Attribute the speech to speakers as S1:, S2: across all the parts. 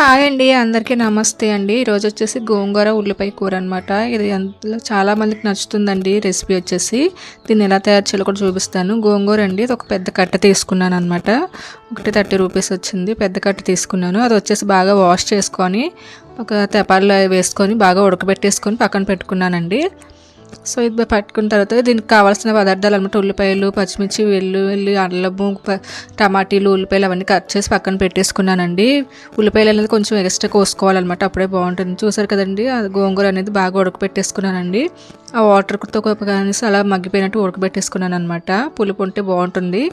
S1: Hi అండి అందరికీ నమస్తే అండి. ఈరోజు వచ్చేసి గోంగూర ఉల్లిపాయ కూర అనమాట ఇది అందులో చాలామందికి నచ్చుతుందండి రెసిపీ వచ్చేసి. దీన్ని ఎలా తయారు చేయాలో కూడా చూపిస్తాను. గోంగూర అండి ఇది ఒక పెద్ద కట్ట తీసుకున్నాను అనమాట ఒకటి థర్టీ రూపీస్ వచ్చింది పెద్ద కట్ట తీసుకున్నాను. అది వచ్చేసి బాగా వాష్ చేసుకొని ఒక తెపాల్లో వేసుకొని బాగా ఉడకబెట్టేసుకొని పక్కన పెట్టుకున్నానండి. సో ఇది పట్టుకున్న తర్వాత దీనికి కావాల్సిన పదార్థాలు అనమాట ఉల్లిపాయలు పచ్చిమిర్చి వెల్లుల్లి అల్లము ప- టమాటీలు ఉల్లిపాయలు అవన్నీ కట్ చేసి పక్కన పెట్టేసుకున్నానండి. ఉల్లిపాయలు అనేది కొంచెం ఎక్స్ట్రా కోసుకోవాలన్నమాట అప్పుడే బాగుంటుంది. చూసారు కదండి అది గోంగూర అనేది బాగా ఉడకపెట్టేసుకున్నానండి ఆ వాటర్తో కనీసం అలా మగ్గిపోయినట్టు ఉడకబెట్టేసుకున్నాను అనమాట పులుపు ఉంటే బాగుంటుంది.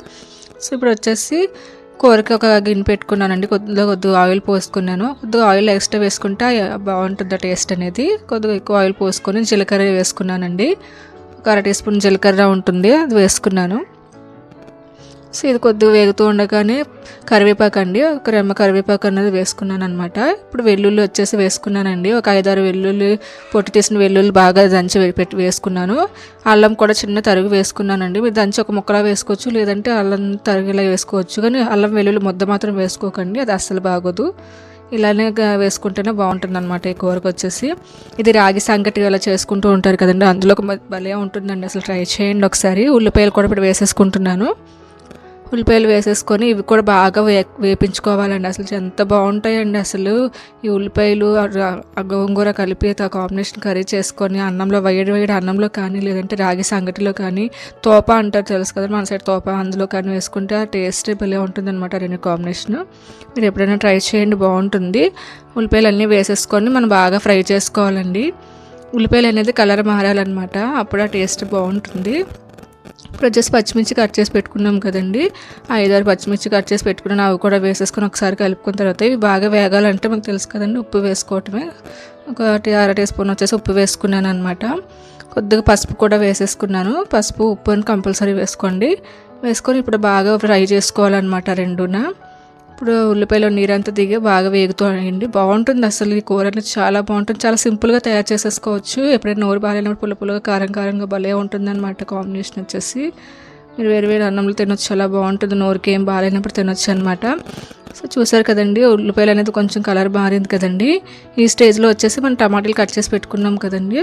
S1: సో ఇప్పుడు వచ్చేసి కూరకి ఒక గిన్నె పెట్టుకున్నానండి. కొద్దిగా కొద్దిగా ఆయిల్ పోసుకున్నాను. కొద్దిగా ఆయిల్ ఎక్స్ట్రా వేసుకుంటే బాగుంటుంది టేస్ట్ అనేది. కొద్దిగా ఎక్కువ ఆయిల్ పోసుకొని జీలకర్ర వేసుకున్నానండి. ఒక అర టీ స్పూన్ జీలకర్ర ఉంటుంది. అది వేసుకున్నాను. సో ఇది కొద్దిగా వేగుతూ ఉండగానే కరివేపాకు అండి. ఒక రెమ్మ కరివేపాకు అనేది వేసుకున్నాను అనమాట ఇప్పుడు వెల్లుల్లి వచ్చేసి వేసుకున్నానండి. ఒక ఐదారు వెల్లుల్లి పొట్టి తీసిన వెల్లుల్లి బాగా దంచి పెట్టి వేసుకున్నాను. అల్లం కూడా చిన్న తరుగు వేసుకున్నానండి. మీరు దంచి ఒక ముక్కలా వేసుకోవచ్చు లేదంటే అల్లం తరుగులా వేసుకోవచ్చు. కానీ అల్లం వెల్లుల్లి ముద్ద మాత్రం వేసుకోకండి అది అస్సలు బాగోదు. ఇలానే వేసుకుంటేనే బాగుంటుంది అనమాట ఈ కూరకు వచ్చేసి. ఇది రాగి సంగటి అలా చేసుకుంటూ ఉంటారు కదండి. అందులో ఒక భలే ఉంటుందండి. అసలు ట్రై చేయండి ఒకసారి. ఉల్లిపాయలు కూడా ఇప్పుడు వేసేసుకుంటున్నాను. ఉల్లిపాయలు వేసేసుకొని ఇవి కూడా బాగా వే వేపించుకోవాలండి. అసలు ఎంత బాగుంటాయండి అసలు. ఈ ఉల్లిపాయలు గోంగూర కలిపి ఆ కాంబినేషన్ కర్రీ చేసుకొని అన్నంలో వేడి వేడి అన్నంలో కానీ లేదంటే రాగి సంగటిలో కానీ తోప అంటారు తెలుసు కదా మన సైడ్ తోప అందులో కానీ వేసుకుంటే ఆ టేస్ట్ భలే ఉంటుంది అనమాట రెండు కాంబినేషన్. మీరు ఎప్పుడైనా ట్రై చేయండి బాగుంటుంది. ఉల్లిపాయలు అన్నీ వేసేసుకొని మనం బాగా ఫ్రై చేసుకోవాలండి. ఉల్లిపాయలు అనేది కలర్ మారాలన్నమాట. అప్పుడు ఆ టేస్ట్ బాగుంటుంది. ఇప్పుడు వచ్చేసి పచ్చిమిర్చి కట్ చేసి పెట్టుకున్నాం కదండి. ఐదారు పచ్చిమిర్చి కట్ చేసి పెట్టుకున్నాను అవి కూడా వేసేసుకుని ఒకసారి కలుపుకున్న తర్వాత ఇవి బాగా వేగాలంటే మనకు తెలుసు కదండి ఉప్పు వేసుకోవటమే. ఒకటి అర టీ స్పూన్ వచ్చేసి ఉప్పు వేసుకున్నాను అనమాట కొద్దిగా పసుపు కూడా వేసేసుకున్నాను. పసుపు ఉప్పు అని కంపల్సరీ వేసుకోండి. వేసుకొని ఇప్పుడు బాగా ఫ్రై చేసుకోవాలన్నమాట రెండున. ఇప్పుడు ఉల్లిపాయలో నీరంతా దిగి బాగా వేగుతాయండి బాగుంటుంది అసలు ఈ కూర అనేది చాలా బాగుంటుంది. చాలా సింపుల్గా తయారు చేసేసుకోవచ్చు. ఎప్పుడైనా నోరు బాగాలేనప్పుడు పుల్ల పుల్లగా కారం కారంగా భలే ఉంటుంది అనమాట కాంబినేషన్ వచ్చేసి. మీరు వేరు వేరు అన్నంలో తినొచ్చు చాలా బాగుంటుంది. నోరుకి ఏం బాగాలేనప్పుడు తినొచ్చు అనమాట సో చూసారు కదండి ఉల్లిపాయలు అనేది కొంచెం కలర్ మారింది కదండి. ఈ స్టేజ్లో వచ్చేసి మనం టమాటాలు కట్ చేసి పెట్టుకున్నాం కదండి.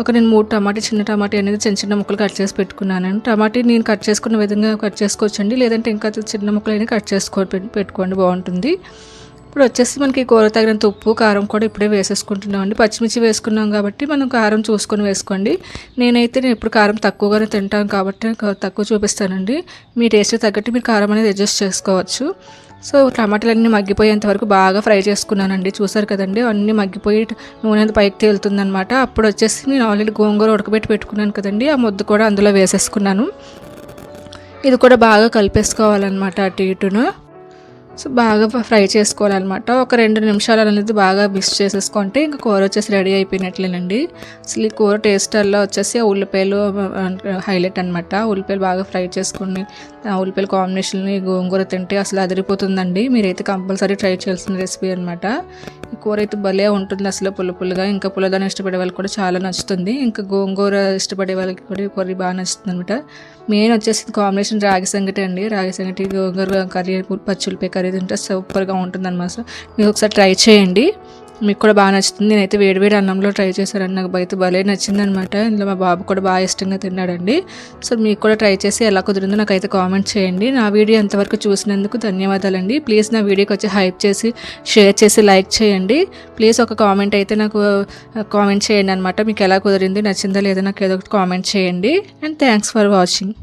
S1: ఒక నేను మూడు టమాటా చిన్న టమాటా అనేది చిన్న చిన్న ముక్కలు కట్ చేసి పెట్టుకున్నాను. టమాటా నేను కట్ చేసుకున్న విధంగా కట్ చేసుకోవచ్చండి లేదంటే ఇంకా చిన్న ముక్కలు అయినా కట్ చేసుకో పెట్టుకోండి బాగుంటుంది. ఇప్పుడు వచ్చేసి మనకి కూర తగినంత ఉప్పు కారం కూడా ఇప్పుడే వేసేసుకుంటున్నామండి. పచ్చిమిర్చి వేసుకున్నాం కాబట్టి మనం కారం చూసుకొని వేసుకోండి. నేనైతే నేను ఇప్పుడు కారం తక్కువగానే తింటాను కాబట్టి తక్కువ చూపిస్తానండి. మీ టేస్ట్ తగ్గట్టు మీరు కారం అనేది అడ్జస్ట్ చేసుకోవచ్చు. సో టమాటాలు అన్నీ మగ్గిపోయేంత వరకు బాగా ఫ్రై చేసుకున్నానండి. చూసారు కదండి? అన్నీ మగ్గిపోయి నూనె పైకి తేలుతుందనమాట అప్పుడు వచ్చేసి నేను ఆల్రెడీ గోంగూర ఉడకబెట్టి పెట్టుకున్నాను కదండి. ఆ ముద్ద కూడా అందులో వేసేసుకున్నాను. ఇది కూడా బాగా కలిపేసుకోవాలన్నమాట అటు ఇటును. సో బాగా ఫ్రై చేసుకోవాలన్నమాట. ఒక రెండు నిమిషాలు అనేది బాగా మిక్స్ చేసేసుకుంటే ఇంకా కూర వచ్చేసి రెడీ అయిపోయినట్లేనండి. అసలు ఈ కూర టేస్ట్ వచ్చేసి ఉల్లిపాయలు హైలైట్ అనమాట ఉల్లిపాయలు బాగా ఫ్రై చేసుకుని ఉల్లిపాయలు ఉల్లిపాయల గోంగూర తింటే అసలు అదిరిపోతుందండి. మీరైతే కంపల్సరీ ట్రై చేయాల్సిన రెసిపీ అనమాట ఈ కూర అయితే భలే ఉంటుంది అసలు పుల్ల పుల్లగా. ఇంకా పుల్లదాన్ని ఇష్టపడే వాళ్ళకి కూడా చాలా నచ్చుతుంది. ఇంకా గోంగూర ఇష్టపడే వాళ్ళకి కూడా ఈ బాగా నచ్చుతుంది అనమాట మెయిన్ వచ్చేసి కాంబినేషన్ రాగి సంగటి అండి. రాగి సంగటి గోంగూర కర్రీ పచ్చులపై కర్రీ తింటే సూపర్గా ఉంటుంది అనమాట మీరు ఒకసారి ట్రై చేయండి. మీకు కూడా బాగా నచ్చుతుంది. నేనైతే వేడివేడి అన్నంలో ట్రై చేశాను. నాకు బయట భలే నచ్చింది అనమాట ఇందులో మా బాబు కూడా బాగా ఇష్టంగా తిన్నాడండి. సో మీకు కూడా ట్రై చేసి ఎలా కుదిరిందో నాకైతే కామెంట్ చేయండి. నా వీడియో ఎంతవరకు చూసినందుకు ధన్యవాదాలండి. ప్లీజ్ నా వీడియోకి వచ్చి హైప్ చేసి షేర్ చేసి లైక్ చేయండి. ప్లీజ్ ఒక కామెంట్ అయితే నాకు కామెంట్ చేయండి అనమాట మీకు ఎలా కుదిరింది నచ్చిందా లేదా నాకు ఏదో ఒకటి కామెంట్ చేయండి. And thanks for watching.